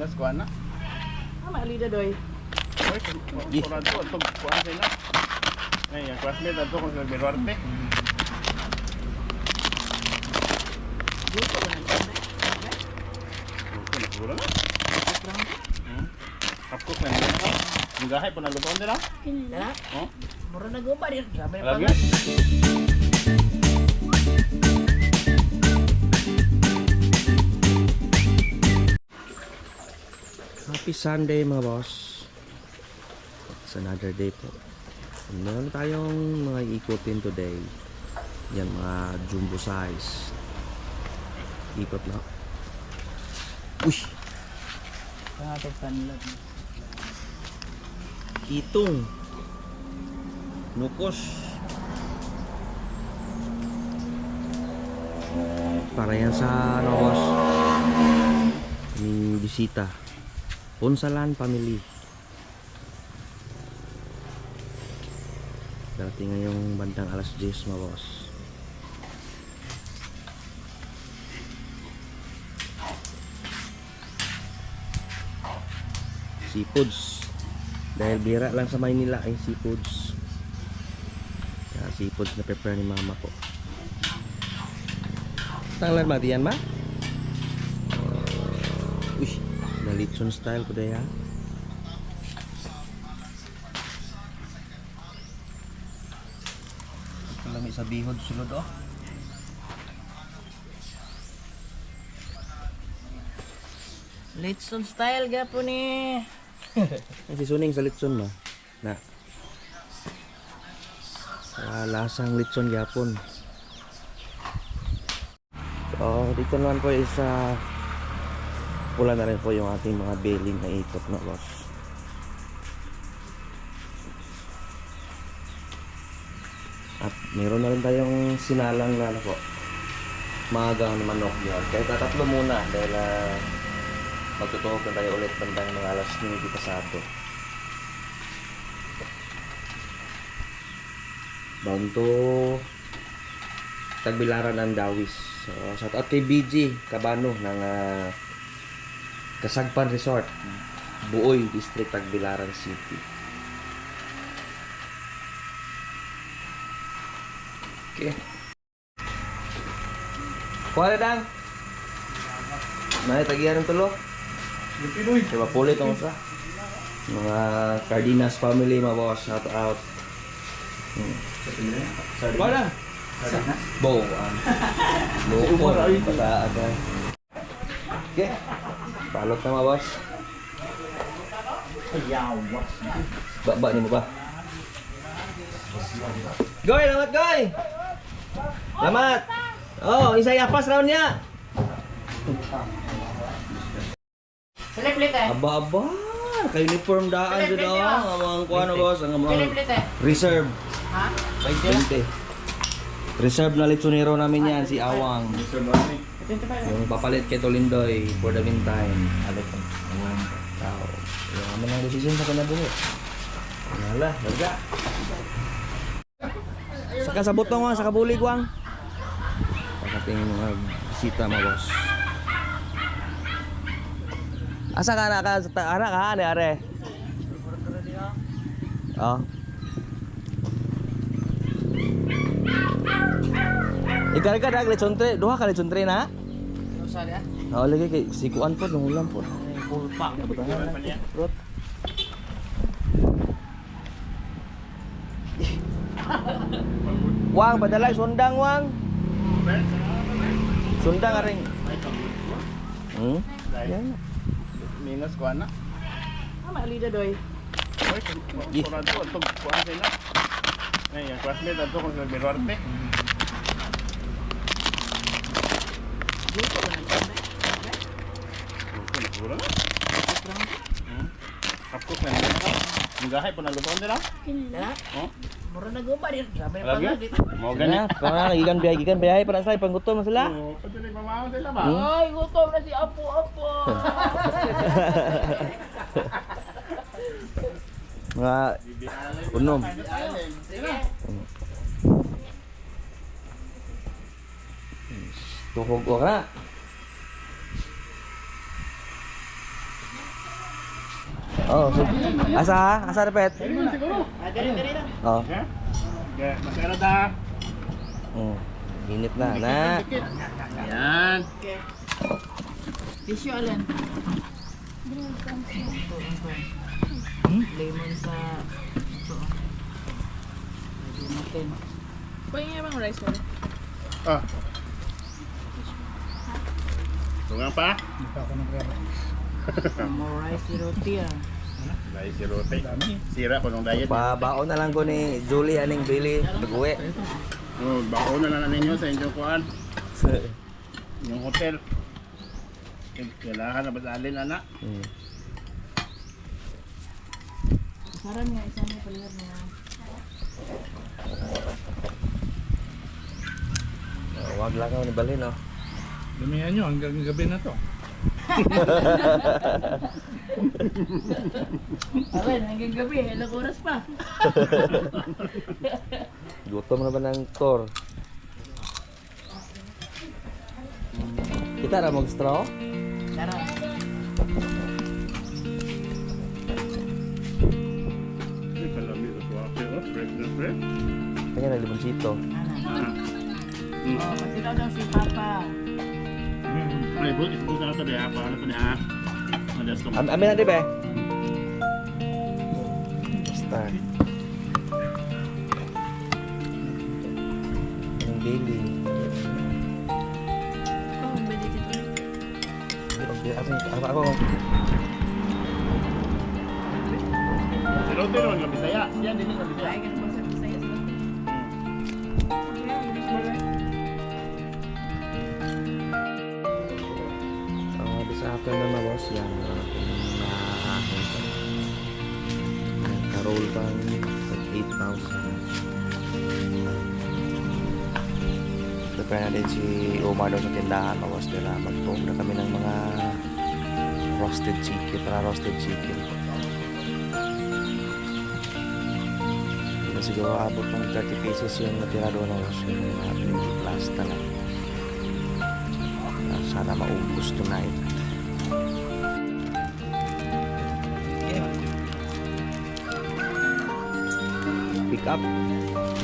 Minus kuha na. Ah, maalida doy. Oy, kurado ito kuha sila. Ay, yung classmate ato kung sila Beruarte. Dito nang kanda? Okay, siguro na. Kapkok na nila na. Ang gahay po nalutuan nila. Dala. Oh, Mura na gumba din. Sabi pa lagi. nga. Happy Sunday mga boss. It's another day po. Meron tayong mga ikutin today. Yan mga jumbo size. Ikot na. Uy! Pangatog tanlad. Kitong. Nukos. Para yan sa ano boss. Aming bisita. Punsalan family. Darating ngayong bandang alas 10 mga boss. Seafoods. Dahil bira lang sa Maynila ay seafoods. Kaya seafoods na prepare ni mama ko. Tanglan ba diyan ba? Uy, nalitson style ko daya. Kalami sa bihod sulod oh. Litson style gapo ni. Si Suning sa litson no. Na. Sa lasang litson yapon. So, dito naman po is uh, pula na rin po yung ating mga baling na ikot na boss. At meron na rin tayong sinalang na ano po. Magang manok yun. Kaya tatatlo muna dahil uh, magtutuhog na tayo ulit bandang mga alas 9 pasado. Bound to Tagbilaran ng Dawis. So, shout out kay BG Cabano ng ah, Kasagpan Resort. Buoy District Tagbilaran City. Okay. Kuha na dang. May tagiyan ng tulo. Diba pulit ang sa mga Cardenas family mga boss shout out. Hmm. Kuha na. Bow. ah. Loko. Pata aga. Okay. Balot na mga boss. Ba ba ni mo ba? Goy, lamat goy. Lamat. Oh, isa yapas raw niya. Pilit-pilit eh. Aba aba. Kay uniform daan jud daw ang mga kuha na boss, ang mga eh. reserve. Ha? 20. Reserve na lechonero namin yan, si Awang. Yung papalit kay Tolindoy for the meantime. Ano po? Awang. Tao. Yung amin ang decision sa kanabuhi. Wala, laga. Sa kasabot na wang, sa kabulig wang. Pagkating mga bisita mga boss. Asa ka na ka? Ara ka, are, are. Oh. Ikaw ka dag lechon tre, duha ka lechon tre na. Ano sa dia? Oh, lagi kay sikuan po nung ulam po. Pulpa. Rot. Wang, padalay sundang wang. Sundang aring. Hmm? Yan. Minus kuha na. Ah, maalida doy. Oy, sila. Ay, yung classmate ato kung sila Beruarte. Dito ba nang kanda? Okay, siguro na. Hmm. Kapkok na nila na. Ang gahay po nalutuan nila. Dala. Oh, Mura na gumba din. Sabi pa lagi. nga dito. Mau Gani. ganit. Para gigan biyahe, gigan biyahe para sa panggutom na sila. Oo, na pamahaw sila ba? Ay, gutom na Apo Apo. Mga unom. Tuhog ko na. Oh, so, asa ha? Asa repet? Oh. Okay, masaya ta. Mm. Init na, na. Yan. Okay. Tissue alin? Lemon sa... Pwede bang rice mo? Ah. Tunga pa. More rice si roti ah. Dahil si Rote. Sira ko nung diet. Pabaon na lang ko ni Julie aning Billy. Nag-uwi. Oh, bako na lang ninyo sa inyong kuan. Yung hotel. Kailangan na badalin anak. Mm. Saran nga, isa niya palihan niya. Oh, wag lang ako ni Balin, oh. Lumihan nyo hanggang gabi na to. Awen, hanggang gabi, ilang oras pa. Gutom na ba ng tour? Kita na mag-straw? Tara. Oh. Kanya na limoncito. Ah. Oh, pati daw daw si Papa. Ay, bu, ito na ito ha. Paano ito ha? Madas ko. Am amin na di ba? Start. Ang daily. Oh, pwede dito. Ako, ako, ako. Si Rote naman ng Bisaya. Siya din ng Bisaya. Karol bang tag 8,000. Prepare na din si Omar doon sa tindahan boss nila. Mag-phone na kami ng mga roasted chicken, para roasted chicken. Na siguro abot ng 30 pesos yung natira doon ng mga 20 plus na lang. Sana maubos tonight. Pick up.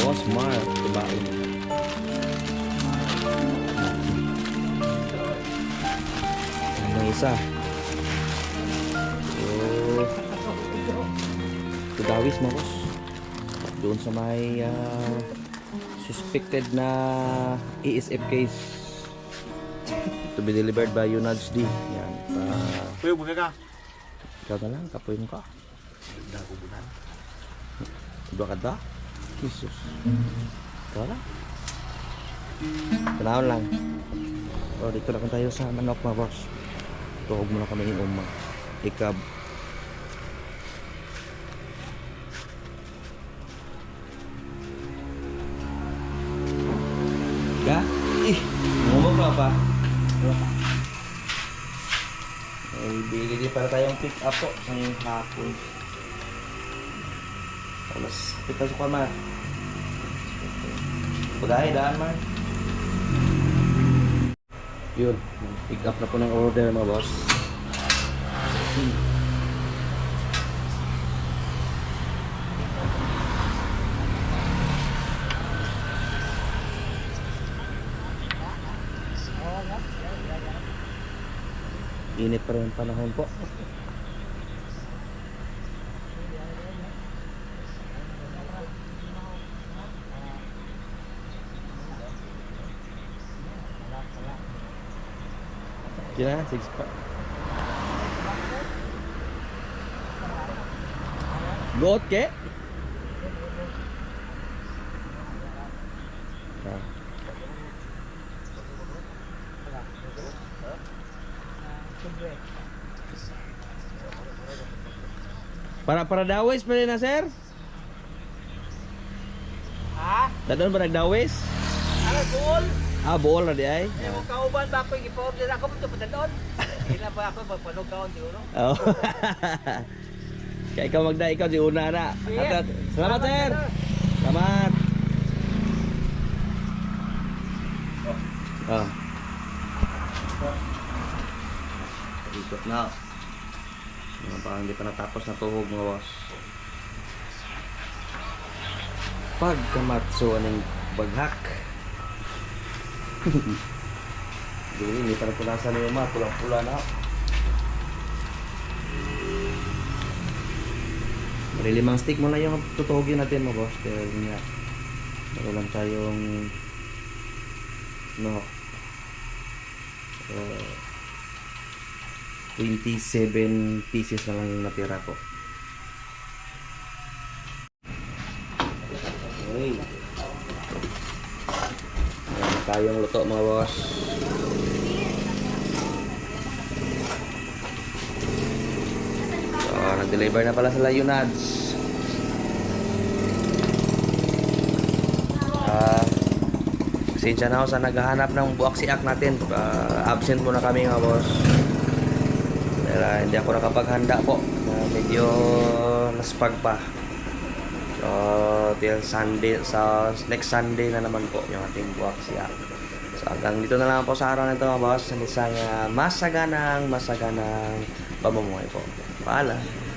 Boss Mar, diba? Ano isa? So, Tudawis mo, boss. Doon sa may ah, suspected na ESF case to be delivered by Unaj D. Yan. Pa, Kuya, buka ka. ikaw na lang, kapoy mo ka. Dua ka da? Jesus. Lang. Panahon lang. O, dito na tayo sa manok mga boss. Tuhog muna kami yung umang. Ikab. Ka? Ih, ngumok na pa. Ay, bili din para tayong pick up po ngayong hapon. Alas, pita sa kama. Pagay, daan man. Yun, pick up na po ng order mga boss. Init pa rin panahon po. Yun na, six pa. Goat ke? Ah. Para para dawis pa rin na sir? Ha? Dadon ba nagdawis? Ano, buol? Ah, buol na di ay. Yung kauban ba ako yung ipa-order ako ito pa doon? Ilan ba ako magpanog kaon siguro? Oh. Kaya ikaw magda, ikaw si una na. At, at- salamat sir. Salamat. Oh. Ikot na. Parang hindi pa natapos na tuhog mga boss. Pagkamatso aning baghak. Dili, hindi pa napunasan na yung mga pulang-pula na. May limang stick mo na yung tutugin natin mo boss. Pero yun nga. Meron lang tayong no uh, 27 pieces na lang yung natira ko. Okay. Tayong luto mga boss. So, nag-deliver na pala sila Yunads. Ah, pasensya na ako sa naghahanap ng buwak siak natin. Ah, absent muna kami mga boss. Dahil ah, hindi ako nakapaghanda po. Na medyo naspag pa. So, till Sunday, sa next Sunday na naman po yung ating buwak siya. So, hanggang dito na lang po sa araw na ito mga boss. Sa isang uh, masaganang, masaganang pamumuhay po. Paalam.